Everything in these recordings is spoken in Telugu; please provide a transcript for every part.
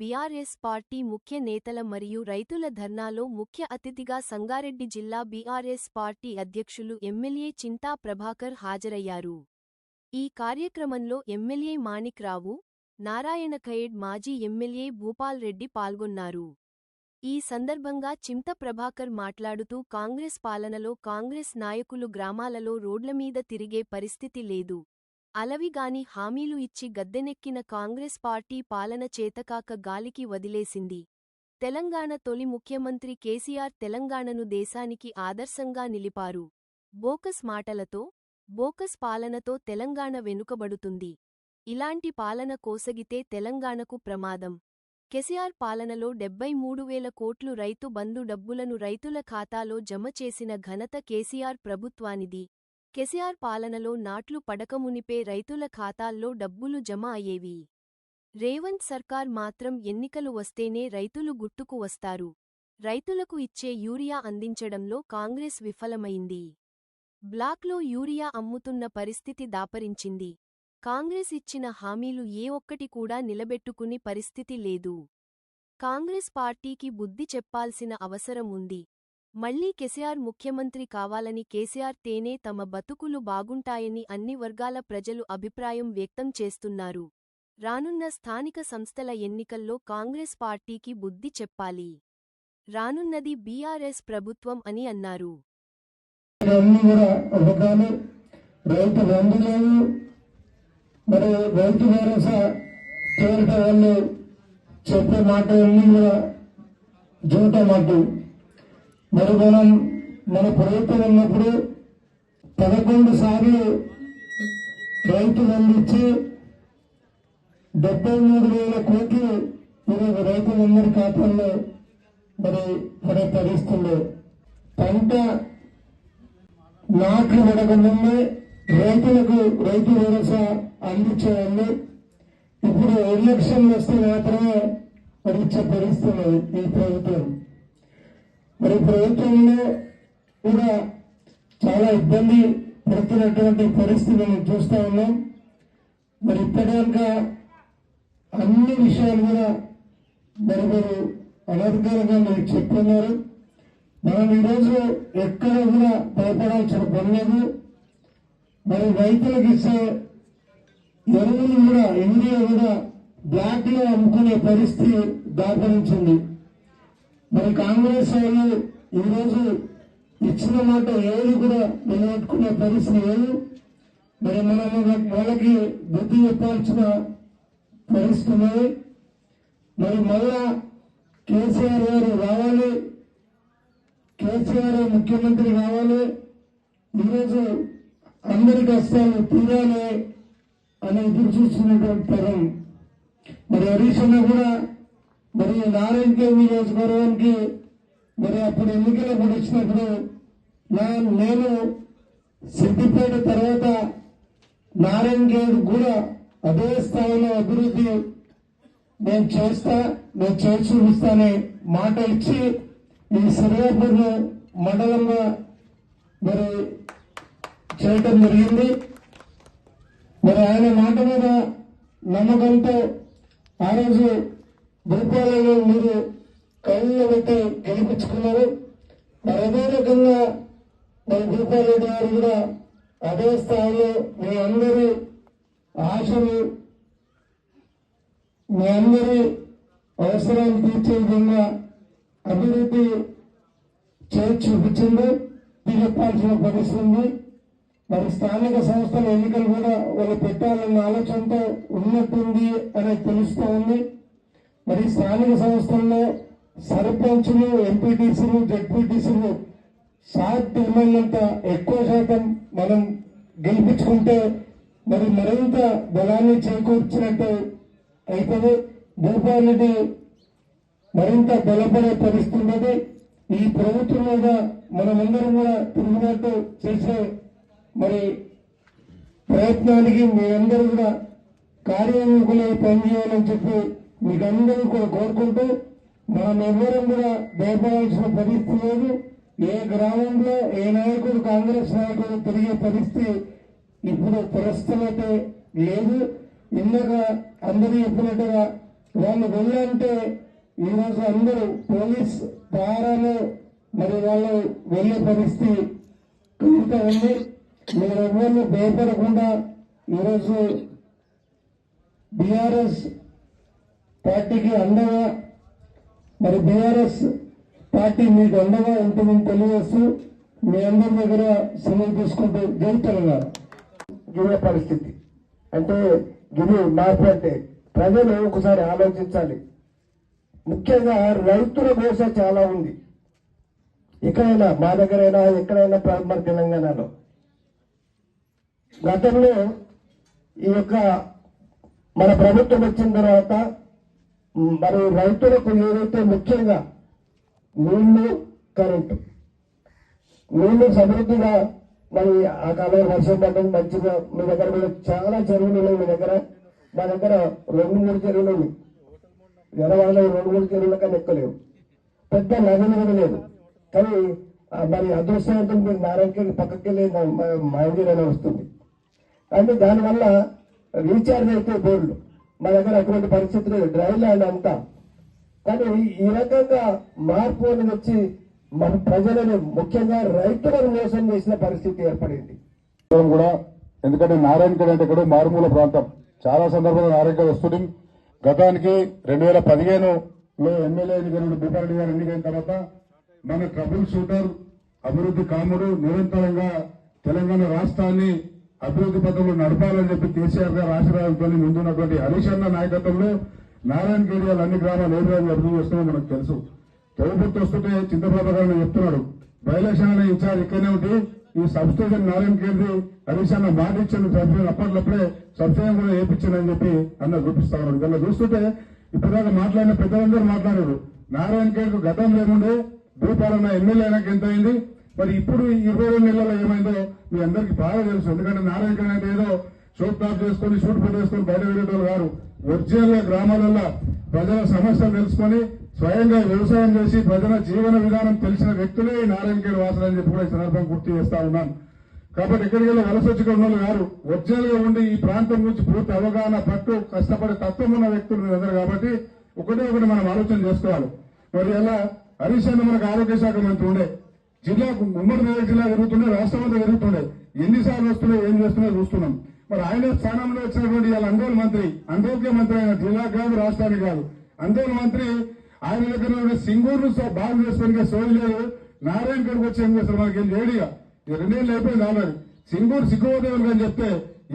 బీఆర్ఎస్ పార్టీ ముఖ్య నేతల మరియు రైతుల ధర్నాలో ముఖ్య అతిథిగా సంగారెడ్డి జిల్లా బీఆర్ఎస్ పార్టీ అధ్యక్షులు ఎమ్మెల్యే చింతా ప్రభాకర్ హాజరయ్యారు. ఈ కార్యక్రమంలో ఎమ్మెల్యే మాణిక్ రావు మాజీ ఎమ్మెల్యే భూపాల్ రెడ్డి పాల్గొన్నారు. ఈ సందర్భంగా చింత ప్రభాకర్ మాట్లాడుతూ కాంగ్రెస్ పాలనలో కాంగ్రెస్ నాయకులు గ్రామాలలో రోడ్లమీద తిరిగే పరిస్థితి లేదు. అలవిగాని హామీలు ఇచ్చి గద్దెనెక్కిన కాంగ్రెస్ పార్టీ పాలన చేతకాక గాలికి వదిలేసింది. తెలంగాణ తొలి ముఖ్యమంత్రి కేసీఆర్ తెలంగాణను దేశానికి ఆదర్శంగా నిలిపారు. బోకస్ మాటలతో బోకస్ పాలనతో తెలంగాణ వెనుకబడుతుంది. ఇలాంటి పాలన కోసగితే తెలంగాణకు ప్రమాదం. కెసిఆర్ పాలనలో డెబ్బై మూడు వేల కోట్లు రైతు బంధు డబ్బులను రైతుల ఖాతాలో జమ చేసిన ఘనత కేసీఆర్ ప్రభుత్వానిది. కెసిఆర్ పాలనలో నాట్లు పడకమునిపే రైతుల ఖాతాల్లో డబ్బులు జమ అయ్యేవి. రేవంత్ సర్కార్ మాత్రం ఎన్నికలు వస్తేనే రైతులు గుట్టుకు వస్తారు. రైతులకు ఇచ్చే యూరియా అందించడంలో కాంగ్రెస్ విఫలమైంది. బ్లాక్లో యూరియా అమ్ముతున్న పరిస్థితి దాపరించింది. కాంగ్రెస్ ఇచ్చిన హామీలు ఏ ఒక్కటి కూడా నిలబెట్టుకుని పరిస్థితి లేదు. కాంగ్రెస్ పార్టీకి బుద్ధి చెప్పాల్సిన అవసరం ఉంది. మళ్ళీ కెసిఆర్ ముఖ్యమంత్రి కావాలని కేసీఆర్ తేనే తమ బతుకులు బాగుంటాయని అన్ని వర్గాల ప్రజలు అభిప్రాయం వ్యక్తం చేస్తున్నారు. రానున్న స్థానిక సంస్థల ఎన్నికల్లో కాంగ్రెస్ పార్టీకి బుద్ధి చెప్పాలి. రానున్నది బీఆర్ఎస్ ప్రభుత్వం అని అన్నారు. చెప్పే కూడా జూట మాట మరి మనం మన ప్రభుత్వం ఉన్నప్పుడు పదకొండు సార్లు రైతులు అందించి డెబ్బై మూడు వేల కోట్లు ఈరోజు రైతులందరి ఖాతాల్లో మరి మన పరిస్థితుల్లో పంట నాట్లు పడకముందే రైతులకు రైతు భరోసా అందించేవాళ్ళు ఇప్పుడు ఎలక్షన్లు వస్తే మాత్రమే మరి ఇచ్చే ఈ ప్రభుత్వం. మరి ప్రభుత్వంలో కూడా చాలా ఇబ్బంది పడుతున్నటువంటి పరిస్థితి మనం చూస్తా ఉన్నాం. మరి ఇప్పటిదాకా అన్ని విషయాలు కూడా మరి మీరు అనధికారంగా మీరు చెప్తున్నారు. మనం ఈరోజు ఎక్కడ కూడా భయపడాల్సిన పని లేదు. మరి రైతులకు ఇచ్చే ఎరువులు కూడా యూరియా కూడా బ్లాక్లో అమ్ముకునే పరిస్థితి దాపరించింది. మరి కాంగ్రెస్ వాళ్ళు ఈరోజు ఇచ్చిన మాట ఏది కూడా నిలబెట్టుకునే పరిస్థితి లేదు. మరి మనం వాళ్ళకి బుద్ధి చెప్పాల్సిన పరిస్థితి ఉన్నది. మరి మళ్ళా కేసీఆర్ గారు రావాలి. కేసీఆర్ ముఖ్యమంత్రి కావాలి. ఈరోజు అందరి కష్టాలు తీరాలి అని ఎదురు చూస్తున్నటువంటి తరం. మరి హరీష్ కూడా మరి నారాయణకే నియోజకవర్గానికి మరి అప్పుడు ఎన్నికలు వచ్చినప్పుడు నా- నేను సిద్దిపేట తర్వాత నారాయణగేడ్ కూడా అదే స్థాయిలో అభివృద్ధి నేను చేస్తా నేను చేసి చూపిస్తానే మాట ఇచ్చి ఈ సిరియాపూర్ మండలంగా మరి చేయటం జరిగింది. మరి ఆయన మాట మీద నమ్మకంతో ఆ రోజు భూపాలలో మీరు కళ్ళు పెట్టి గెలిపించుకున్నారు మరి అదే రకంగా మరి భూపాలరెడ్డి గారు కూడా అదే స్థాయిలో మీ అందరి ఆశలు మీ అందరి అవసరాలు తీర్చే విధంగా అభివృద్ధి చేసి చూపించింది. చెప్పాల్సిన పరిస్థితి మరి స్థానిక సంస్థల ఎన్నికలు కూడా వాళ్ళు పెట్టాలన్న ఆలోచనతో ఉన్నట్టుంది అనేది తెలుస్తూ ఉంది. మరి స్థానిక సంస్థల్లో సర్పంచులు ఎంపీటీసీలు జడ్పీటీసీలు సాధ్యమైనంత ఎక్కువ శాతం మనం గెలిపించుకుంటే మరి మరింత బలాన్ని చేకూర్చినట్టు అవుతుంది భూపాలరెడ్డి మరింత బలపడే పరిస్థితున్నది ఈ ప్రభుత్వం మీద మనమందరం కూడా తిరుగుబాటు చేసే మరి ప్రయత్నానికి మీరందరూ కూడా కార్యాన్వికులై పనిచేయాలని చెప్పి మీకందరూ కూడా కోరుకుంటూ మనం ఎవ్వరం కూడా భయపడాల్సిన పరిస్థితి లేదు. ఏ గ్రామంలో ఏ నాయకుడు కాంగ్రెస్ నాయకుడు తిరిగే పరిస్థితి ఇప్పుడు ప్రస్తుతమైతే లేదు. ఇందాక అందరూ చెప్పినట్టుగా వాళ్ళు వెళ్ళంటే ఈరోజు అందరూ పోలీస్ పారాలు మరి వాళ్ళు వెళ్ళే పరిస్థితి కనుక ఉంది. మీరు భయపడకుండా ఈరోజు బీఆర్ఎస్ పార్టీకి అండగా మరి బీఆర్ఎస్ పార్టీ మీకు అండగా ఉంటుందని తెలియజేస్తూ మీ అందరి దగ్గర సినిమా తీసుకుంటూ జరుగుతున్నారు తెలంగాణ. పరిస్థితి. అంటే గిరి మార్పు అంటే ప్రజలు ఒకసారి ఆలోచించాలి. ముఖ్యంగా రైతుల మోస చాలా ఉంది. ఎక్కడైనా మా దగ్గరైనా ఎక్కడైనా మన తెలంగాణలో. గతంలో ఈ యొక్క మన ప్రభుత్వం వచ్చిన తర్వాత మరి రైతులకు ఏదైతే ముఖ్యంగా నీళ్ళు కరెంటు. నీళ్ళు సమృద్ధిగా మరి ఆ కాలంలో వర్షం పడ్డం మంచిగా మీ దగ్గర కూడా చాలా చెరువులు ఉన్నాయి మీ దగ్గర. మా దగ్గర రెండు మూడు చెరువులు ఉన్నాయి. ఎడవాళ్ళ రెండు మూడు చెరువుల కన్నా ఎక్కువ లేవు. పెద్ద నదులు కూడా లేదు కానీ మరి అదృష్టవంతం మీరు నారాయణకి పక్కకి వెళ్ళి మా ఇండియాలోనే వస్తుంది. అంటే దానివల్ల రీఛార్జ్ అయితే బోర్డు. మా దగ్గర అటువంటి పరిస్థితి లేదు. డ్రై ల్యాండ్ అంతా. కానీ ఈ రకంగా మార్పు అనేది వచ్చి మన ప్రజలను ముఖ్యంగా రైతులను మోసం చేసిన పరిస్థితి ఏర్పడింది. కూడా ఎందుకంటే నారాయణఖేడ్ అంటే ఇక్కడ మారుమూల ప్రాంతం. చాలా సందర్భాల్లో నారాయణఖేడ్ వస్తుంది గతానికి రెండు వేల పదిహేనులో ఎమ్మెల్యే ఎన్నికైన భూపారెడ్డి గారు ఎన్నికైన తర్వాత మన ట్రబుల్ షూటర్ అభివృద్ధి కాముడు నిరంతరంగా తెలంగాణ రాష్ట్రాన్ని అభివృద్ధి పథంలో నడపాలని చెప్పి కేసీఆర్ గారు ఆశీర్వాదంతో ముందున్నటువంటి హరీష్ అన్న నాయకత్వంలో నారాయణ వాళ్ళు అన్ని గ్రామాలు ఏ విధంగా అభివృద్ధి చేస్తున్నామో మనకు తెలుసు. ప్రభుత్వం వస్తుంటే చింతప్రభ గారు చెప్తున్నాడు. బయలక్షణ ఇన్ఛార్జ్ ఇక్కడనే ఉంటే ఈ సబ్స్టేషన్ నారాయణ కేంద్రి హరీష్ అన్న మాట ఇచ్చిన సబ్స్టేషన్ అప్పట్లప్పుడే సబ్స్టేషన్ కూడా వేయించానని చెప్పి అన్న చూపిస్తా ఉన్నాడు. ఇలా చూస్తుంటే ఇప్పటిదాకా మాట్లాడిన పెద్దలందరూ మాట్లాడారు. నారాయణ కేంద్ర గతం లేకుండే భూపాలన్న ఎమ్మెల్యే అయినాక ఎంత అయింది మరి ఇప్పుడు ఈ ఇరవై రెండు నెలల్లో ఏమైందో మీ అందరికి బాగా తెలుసు. ఎందుకంటే నారాయణ అంటే ఏదో షూట్ టాప్ చేసుకుని షూట్ పెట్టేసుకొని బయట వెళ్ళేటోళ్ళు గారు ఒరిజినల్ గ్రామాలలో ప్రజల సమస్యలు తెలుసుకొని స్వయంగా వ్యవసాయం చేసి ప్రజల జీవన విధానం తెలిసిన వ్యక్తులే ఈ నారాయణఖేడ్ వాసులు అని చెప్పి కూడా ఈ సందర్భం గుర్తు చేస్తా ఉన్నాను. కాబట్టి ఇక్కడికి వెళ్ళి వలస వచ్చి వాళ్ళు గారు ఒరిజినల్గా ఉండి ఈ ప్రాంతం గురించి పూర్తి అవగాహన పట్టు కష్టపడే తత్వం ఉన్న వ్యక్తులు మీరందరూ కాబట్టి ఒకటే ఒకటి మనం ఆలోచన చేసుకోవాలి. మరి ఎలా? హరీష్ మనకు ఆరోగ్య శాఖ మంత్రి ఉండే. జిల్లాకు ఉమ్మడి మెదక్ జిల్లా జరుగుతుండే రాష్ట్రం అంతా జరుగుతుండే. ఎన్నిసార్లు వస్తున్నాయి ఏం చేస్తున్నాయో చూస్తున్నాం. మరి ఆయన స్థానంలో వచ్చినటువంటి ఇవాళ మంత్రి ఆరోగ్య మంత్రి ఆయన జిల్లా కాదు రాష్ట్రానికి కాదు. అందోల్ మంత్రి ఆయన దగ్గర సింగూరు బాగు చేసుకునే సోయి లేదు. నారాయణ గడికి వచ్చి ఏం చేస్తారు మనకి ఏం లేడిగా ఈ రెండేళ్ళు అయిపోయింది ఆల్రెడీ. సింగూరు సిగ్గుపోదేవులు అని చెప్తే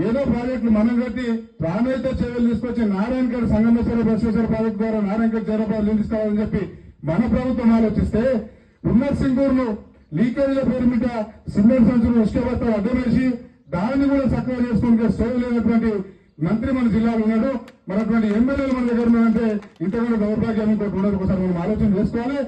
ఏదో ప్రాజెక్టులు మనం కట్టి ప్రాణాయిత చర్యలు తీసుకొచ్చి నారాయణ సంగమేశ్వర బసవేశ్వర ప్రాజెక్టు ద్వారా నారాయణ గారి చేరపాలు నిలుస్తామని చెప్పి మన ప్రభుత్వం ఆలోచిస్తే ఉన్న సింగూరును లీకేజీల పేరు మీద సిమెంట్ సంచులు ఇష్టపడతారు అడ్డమేసి దాన్ని కూడా చక్కగా చేసుకుంటే సోయి లేనటువంటి మంత్రి మన జిల్లాలో ఉన్నాడు. మనటువంటి ఎమ్మెల్యేలు మన దగ్గర ఉన్నారంటే ఇంతకంటే దౌర్భాగ్యం ఇంకోటి ఉండదు. ఒకసారి మనం ఆలోచన చేసుకోవాలి.